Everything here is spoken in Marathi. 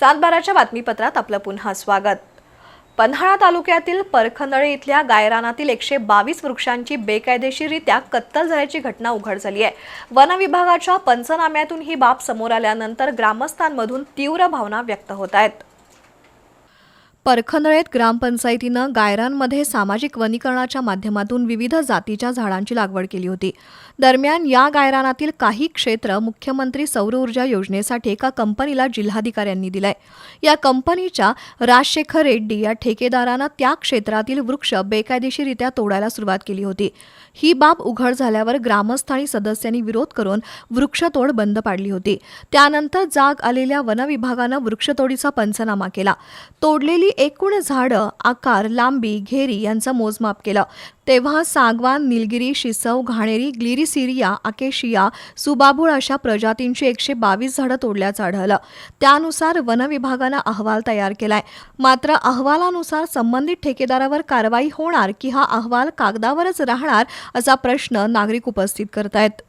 सातबाराच्या बातमीपत्रात आपलं पुन्हा स्वागत. पन्हाळा तालुक्यातील परखनळे इथल्या गायरानातील एकशे बावीस वृक्षांची बेकायदेशीररित्या कत्तल झाल्याची घटना उघड झाली आहे. वन विभागाच्या पंचनाम्यातून ही बाब समोर आल्यानंतर ग्रामस्थांमधून तीव्र भावना व्यक्त होत आहेत. परखंदळेत ग्रामपंचायतीनं गायरांमध्ये सामाजिक वनीकरणाच्या माध्यमातून विविध जातीच्या झाडांची लागवड केली होती. दरम्यान या गायरानातील काही क्षेत्र मुख्यमंत्री सौर ऊर्जा योजनेसाठी एका कंपनीला जिल्हाधिकाऱ्यांनी दिलंय. या कंपनीच्या राजशेखर रेड्डी या ठेकेदारानं त्या क्षेत्रातील वृक्ष बेकायदेशीरित्या तोडायला सुरुवात केली होती. ही बाब उघड झाल्यावर ग्रामस्थ आणि सदस्यांनी विरोध करून वृक्षतोड बंद पाडली होती. त्यानंतर जाग आलेल्या वनविभागानं वृक्षतोडीचा पंचनामा केला. तोडलेली एकूण झाडं आकार लांबी घेरी यांचं मोजमाप केलं. तेव्हा सागवान निलगिरी शिसव घाणेरी ग्लिरिसिरिया आकेशिया सुबाबुळ अशा प्रजातींची एकशे बावीस झाडं तोडल्याचं आढळलं. त्यानुसार वनविभागानं अहवाल तयार केलाय. मात्र अहवालानुसार संबंधित ठेकेदारावर कारवाई होणार की हा अहवाल कागदावरच राहणार असा प्रश्न नागरिक उपस्थित करतायत.